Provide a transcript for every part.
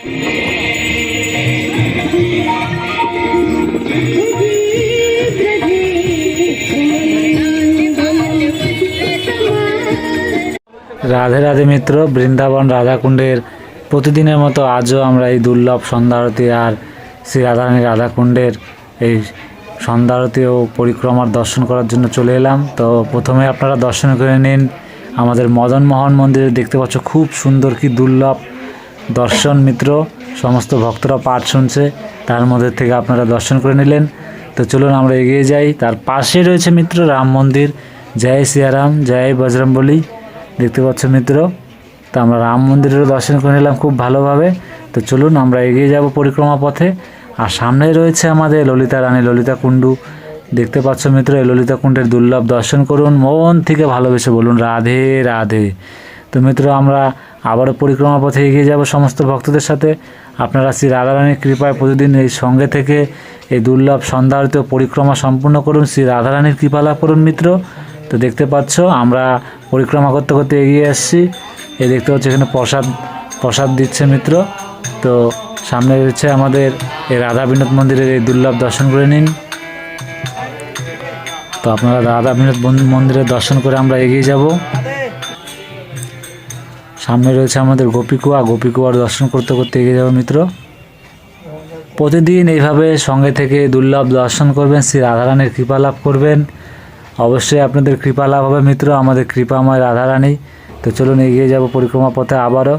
রাধে রাধে মিত্র, বৃন্দাবন রাধাকুণ্ডের প্রতিদিনের মতো আজও আমরা এই দুর্লভ সন্ধ্যারতি আর শ্রী রাধারানী রাধাকুণ্ডের এই সন্ধ্যারতি ও পরিক্রমার দর্শন করার জন্য চলে এলাম। তো প্রথমে আপনারা দর্শন করে নিন। আমাদের মদন মোহন মন্দিরে দেখতে পাচ্ছ, খুব সুন্দর কি দুর্লভ দর্শন মিত্র, সমস্ত ভক্তরা পাঠ শুনছে, তার মধ্যে থেকে আপনারা দর্শন করে নিলেন। তো চলুন আমরা এগিয়ে যাই। তার পাশে রয়েছে মিত্র, রাম মন্দির। জয় সিয়ারাম, জয় বজরংবলী। দেখতে পাচ্ছ মিত্র, তো আমরা রাম মন্দিরেরও দর্শন করে নিলাম খুব ভালোভাবে। তো চলুন আমরা এগিয়ে যাব পরিক্রমা পথে। আর সামনে রয়েছে আমাদের ললিতা রানী ললিতা কুণ্ডু। দেখতে পাচ্ছ মিত্র, এই ললিতা কুণ্ডের দুর্লভ দর্শন করুন। মন থেকে ভালোবেসে বলুন, রাধে রাধে। তো মিত্র, আমরা আবারও পরিক্রমা পথে এগিয়ে যাব সমস্ত ভক্তদের সাথে। আপনারা শ্রী রাধারানীর কৃপায় প্রতিদিন এই সঙ্গে থেকে এই দুর্লভ সন্ধ্যারিত পরিক্রমা সম্পূর্ণ করুন। শ্রী রাধারানীর কৃপা লাভ করুন, মিত্র। তো দেখতে পাচ্ছ, আমরা পরিক্রমা করতে করতে এগিয়ে আসছি। এই দেখতে পাচ্ছ, এখানে প্রসাদ প্রসাদ দিচ্ছে মিত্র। তো সামনে রয়েছে আমাদের এই রাধা বিনোদ মন্দিরের এই দুর্লভ দর্শন করে নিন। তো আপনারা রাধা বিনোদ মন্দিরের দর্শন করে আমরা এগিয়ে যাব। সামনে রয়েছে আমাদের গোপীকুয়া গোপীকুয়ার দর্শন করতে করতে এগিয়ে যাব মিত্র। প্রতিদিন এইভাবে সঙ্গে থেকে দুর্লভ দর্শন করবেন, শ্রী রাধারানীর কৃপা লাভ করবেন। অবশ্যই আপনাদের কৃপা লাভ হবে মিত্র, আমাদের কৃপাময় রাধারানী। তো চলুন এগিয়ে যাব পরিক্রমা পথে আবারও।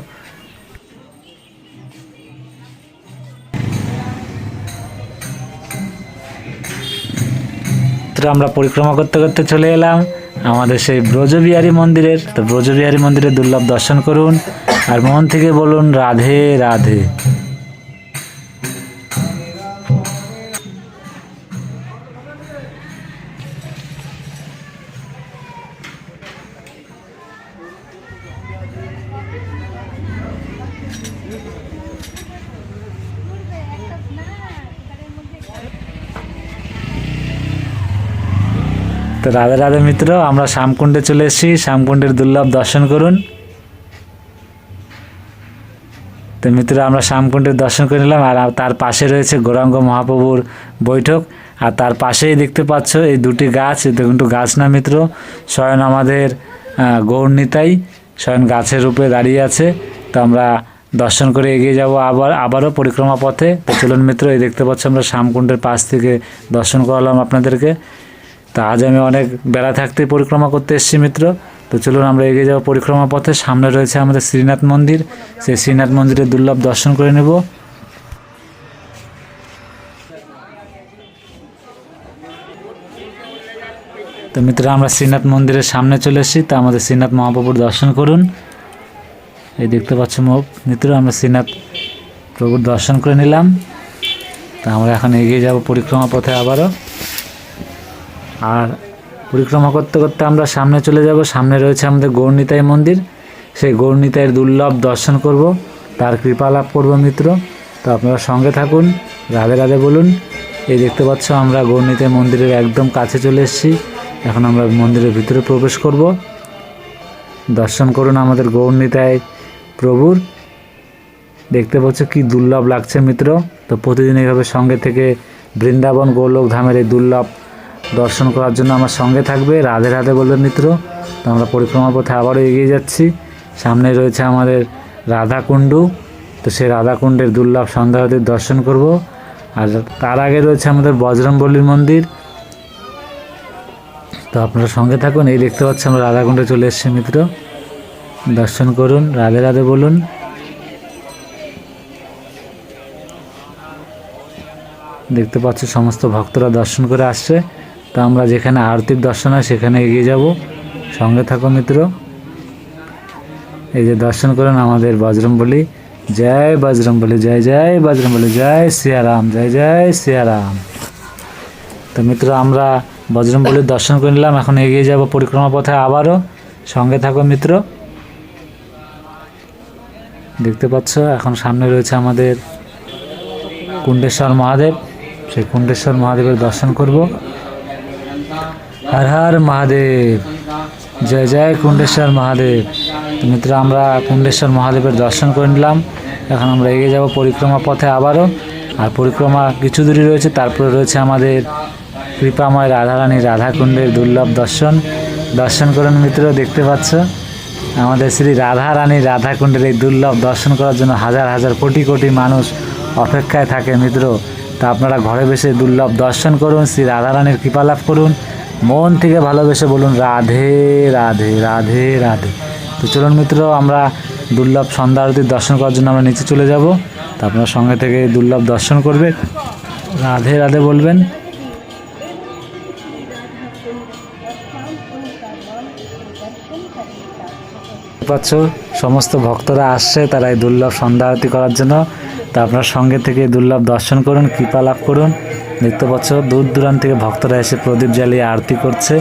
আমরা পরিক্রমা করতে করতে চলে এলাম। আমাদের সেই ব্রজবিহারী মন্দিরের, তো ব্রজবিহারী মন্দিরের দুর্লভ দর্শন করুন আর মন থেকে বলুন, রাধে রাধে। তো রাধে রাধে মিত্র, আমরা শ্যামকুণ্ডে চলে এসেছি। শ্যামকুণ্ডের দুর্লভ দর্শন করুন। তো মিত্র, আমরা শ্যামকুণ্ডের দর্শন করে নিলাম আর তার পাশে রয়েছে গৌরাঙ্গ মহাপ্রভুর বৈঠক। আর তার পাশেই দেখতে পাচ্ছ এই দুটি গাছ। এই কিন্তু গাছ না মিত্র, স্বয়ং আমাদের গৌরনীতাই স্বয়ং গাছের রূপে দাঁড়িয়ে আছে। তো আমরা দর্শন করে এগিয়ে যাব আবার, আবারও পরিক্রমা পথে। তো চলুন মিত্র, এই দেখতে পাচ্ছ আমরা শ্যামকুণ্ডের পাশ থেকে দর্শন করালাম আপনাদেরকে। তা আজ আমি অনেক বেলা থাকতে পরিক্রমা করতে এসেছি, মিত্র। তো চলুন আমরা এগিয়ে যাব পরিক্রমা পথে। সামনে রয়েছে আমাদের শ্রীনাথ মন্দির। সেই শ্রীনাথ মন্দিরের দুর্লভ দর্শন করে নেব। তো মিত্র, আমরা শ্রীনাথ মন্দিরের সামনে চলে এসেছি। তা আমাদের শ্রীনাথ মহাপ্রভুর দর্শন করুন। এই দেখতে পাচ্ছ মিত্র, আমরা শ্রীনাথ প্রভুর দর্শন করে নিলাম। তা আমরা এখন এগিয়ে যাব পরিক্রমা পথে আবারও। আর পরিক্রমা করতে করতে আমরা সামনে চলে যাব। সামনে রয়েছে আমাদের গৌরনীতাই মন্দির। সেই গৌরনীতাইয়ের দুর্লভ দর্শন করব। তার কৃপা লাভ করব মিত্র। তো আপনারা সঙ্গে থাকুন, রাধে রাধে বলুন। এই দেখতে পাচ্ছ আমরা গৌরনীতাই মন্দিরের একদম কাছে চলে এসেছি। এখন আমরা মন্দিরের ভিতরে প্রবেশ করব। দর্শন করুন আমাদের গৌরনীতাই প্রভুর। দেখতে পাচ্ছ কি দুর্লভ লাগছে মিত্র। তো প্রতিদিন এইভাবে সঙ্গে থেকে বৃন্দাবন গৌলোক ধামের এই দুর্লভ দর্শন করার জন্য আমার সঙ্গে থাকবে। রাধে রাধে বলবেন মিত্র। তো আমরা পরিক্রমা পথে আবারও এগিয়ে যাচ্ছি। সামনে রয়েছে আমাদের রাধাকুণ্ডু। তো সেই রাধাকুণ্ডের দুর্লভ সন্ধ্যাবতীর দর্শন করব। আর তার আগে রয়েছে আমাদের বজরংবলীর মন্দির। তো আপনারা সঙ্গে থাকুন। এই দেখতে পাচ্ছি আমরা রাধাকুণ্ডে চলে এসেছি মিত্র। দর্শন করুন, রাধে রাধে বলুন। দেখতে পাচ্ছি সমস্ত ভক্তরা দর্শন করে আসছে। তো আমরা যেখানে আরতির দর্শন হয় সেখানে এগিয়ে যাব। সঙ্গে থাকো মিত্র। এই যে দর্শন করেন আমাদের বজরংবলী। জয় বজরংবলী, জয় জয় বজরংবলী, জয় সিয়ারাম, জয় জয় সিয়ারাম। তো মিত্র, আমরা বজরংবলীর দর্শন করে নিলাম, এখন এগিয়ে যাব পরিক্রমা পথে আবারও। সঙ্গে থাকো মিত্র। দেখতে পাচ্ছ, এখন সামনে রয়েছে আমাদের কুণ্ডেশ্বর মহাদেব। সেই কুণ্ডেশ্বর মহাদেবের দর্শন করব। হর হর মহাদেব। জয় জয় কুণ্ডেশ্বর মহাদেব। মিত্র, আমরা কুণ্ডেশ্বর মহাদেবের দর্শন করে নিলাম। এখন আমরা এগিয়ে যাব পরিক্রমা পথে আবারও। আর পরিক্রমা কিছু দূরই রয়েছে, তারপরে রয়েছে আমাদের কৃপাময় রাধারানী রাধাকুণ্ডের দুর্লভ দর্শন। দর্শন করুন মিত্র, দেখতে পাচ্ছ? আমাদের শ্রী রাধা রানী রাধাকুণ্ডের এই দুর্লভ দর্শন করার জন্য হাজার হাজার কোটি কোটি মানুষ অপেক্ষায় থাকে মিত্র। তা আপনারা ঘরে বসে দুর্লভ দর্শন করুন, শ্রী রাধারানীর কৃপা লাভ করুন। মন থেকে ভালোবেসে বলুন, রাধে রাধে রাধে রাধে। তো চলুন মিত্র, আমরা দুর্লভ সন্ধ্যা আরতির দর্শন করার জন্য আমরা নিচে চলে যাব। তা আপনার সঙ্গে থেকে দুর্লভ দর্শন করবে। রাধে রাধে বলবেন। পাচ্ছ, সমস্ত ভক্তরা আসছে, তারা এই দুর্লভ সন্ধ্যা আরতি করার জন্য। তা আপনার সঙ্গে থেকে দুর্লভ দর্শন করুন, কৃপা লাভ করুন। দেখতে পাচ্ছ দূর দূরান্ত থেকে ভক্তরা এসে প্রদীপ জ্বালিয়ে আরতি করছে।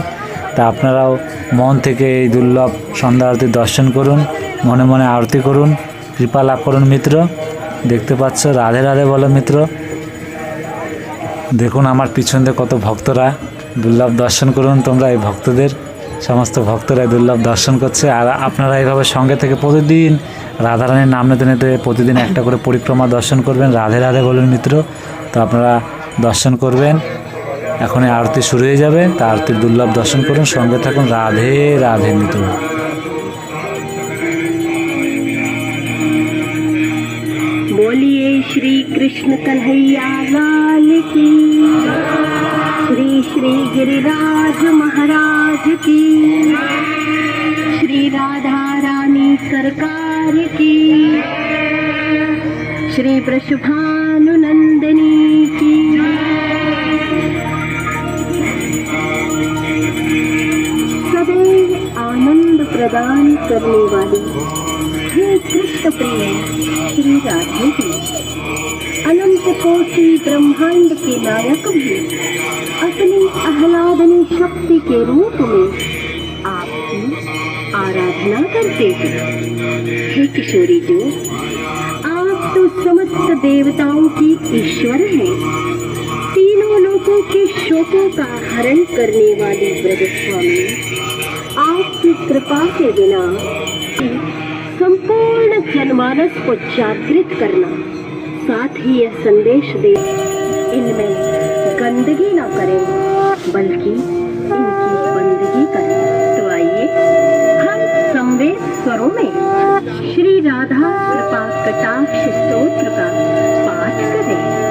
তা আপনারাও মন থেকে এই দুর্লভ সন্ধ্যা আরতি দর্শন করুন, মনে মনে আরতি করুন। কৃপা লাভ করুন মিত্র। দেখতে পাচ্ছ, রাধে রাধে বলো মিত্র। দেখুন আমার পিছন কত ভক্তরা দুর্লভ দর্শন করুন। তোমরা এই ভক্তদের, সমস্ত ভক্তরা দুর্লভ দর্শন করছে। আর আপনারা এইভাবে সঙ্গে থেকে প্রতিদিন রাধারানীর নাম নিতে নিতে প্রতিদিন একটা করে পরিক্রমা দর্শন করবেন। রাধে রাধে বলুন মিত্র। তো আপনারা দর্শন করবেন এখন এই আরতি শুরু হয়ে যাবে তা আরতির দুর্লভ দর্শন করুন সঙ্গে থাকুন রাধে রাধে মিত্র बोलिए श्री कृष्ण कन्हैया लाल की श्री श्री गिरिराज महाराज की श्री राधा रानी सरकार की श्री वृषभानुनंदनी सदैव आनंद प्रदान करने वाली हे कृष्ण प्रिय श्री राधे जी, अनंत कोटि ब्रह्मांड के नायक भी अपनी आह्लादनी शक्ति के रूप में आपकी आराधना करते हैं। हे किशोरी जो, आप तो समस्त देवताओं की ईश्वर हैं। तीनों लोगों के शोकों का हरण करने वाली ब्रज स्वामी आपकी कृपा के बिना संपूर्ण जनमानस को जागृत करना, साथ ही यह संदेश दे, इनमें गंदगी ना करें, बल्कि इनकी बंदगी करें। तो आइए, हम संवेद स्वरों में श्री राधा कृपा कटाक्ष स्तोत्र का पाठ करें।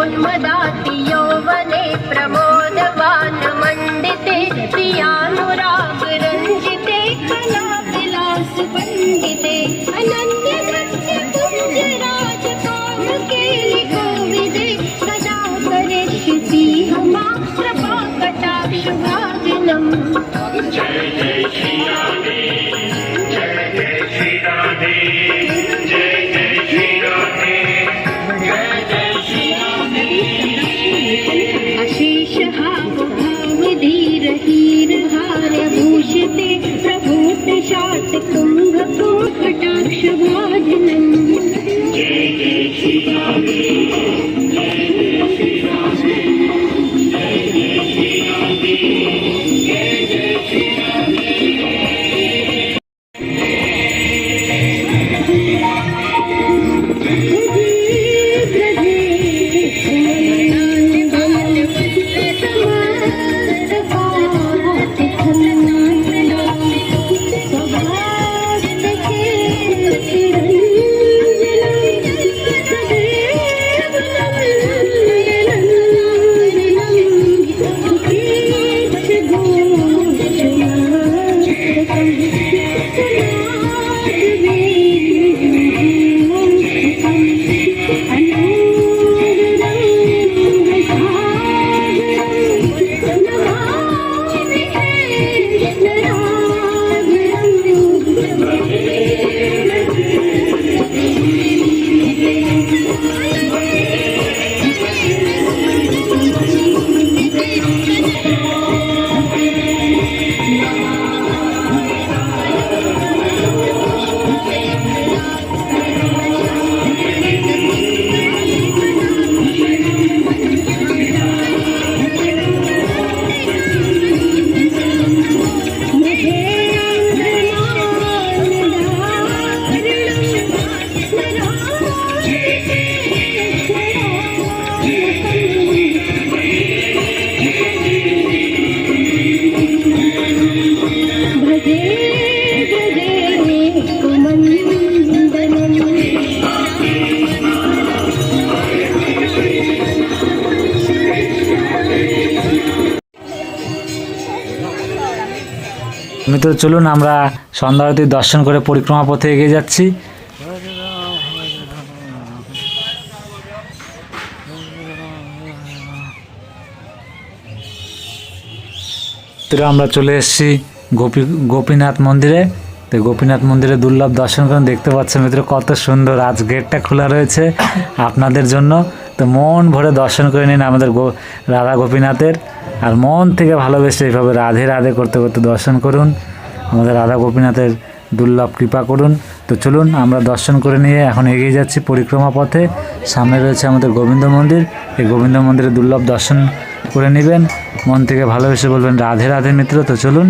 उन्मदा মিত্র, চলুন আমরা সন্ধ্যা আরতি দর্শন করে পরিক্রমা পথে এগিয়ে যাচ্ছি। আমরা চলে এসেছি গোপী গোপীনাথ মন্দিরে। তো গোপীনাথ মন্দিরে দুর্লভ দর্শন করুন দেখতে পাচ্ছেন মিত্র কত সুন্দর। আজ গেটটা খোলা রয়েছে আপনাদের জন্য। তো মন ভরে দর্শন করে নিন আমাদের গো রাধা গোপীনাথের। আর মন থেকে ভালোবেসে এইভাবে রাধে রাধে করতে করতে দর্শন করুন। আমাদের রাধা গোপীনাথের দুর্লভ কৃপা করুন। তো চলুন আমরা দর্শন করে নিয়ে এখন এগিয়ে যাচ্ছি পরিক্রমা পথে। সামনে রয়েছে আমাদের গোবিন্দ মন্দির। এই গোবিন্দ মন্দিরে দুর্লভ দর্শন করে নেবেন। মন থেকে ভালোবেসে বলবেন, রাধে রাধে মিত্র। তো চলুন।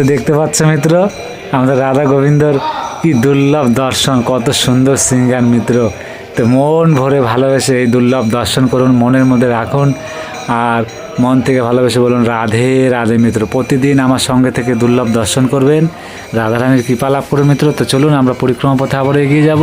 তো দেখতে পাচ্ছ মিত্র, আমাদের রাধা গোবিন্দর কি দুর্লভ দর্শন, কত সুন্দর সিঙ্গার মিত্র। তো মন ভরে ভালোবেসে এই দুর্লভ দর্শন করুন, মনের মধ্যে রাখুন, আর মন থেকে ভালোবেসে বলুন, রাধে রাধে মিত্র। প্রতিদিন আমার সঙ্গে থেকে দুর্লভ দর্শন করবেন। রাধারানীর কৃপা লাভ করুন মিত্র। তো চলুন আমরা পরিক্রমা পথে আবার এগিয়ে যাব।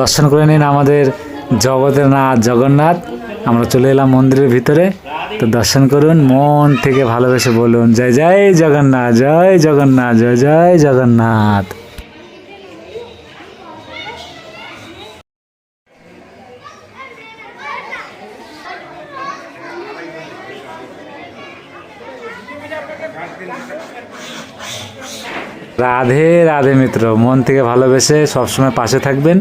দর্শন করে নিন আমাদের জগতের নাথ জগন্নাথ। আমরা চলে এলাম মন্দিরের ভিতরে। তো দর্শন করুন, মন থেকে ভালোবেসে বলুন, জয় জয় জগন্নাথ জয় জগন্নাথ, জয় জয় জগন্নাথ। রাধে রাধে মিত্র, মন থেকে ভালোবেসে সবসময় পাশে থাকবেন।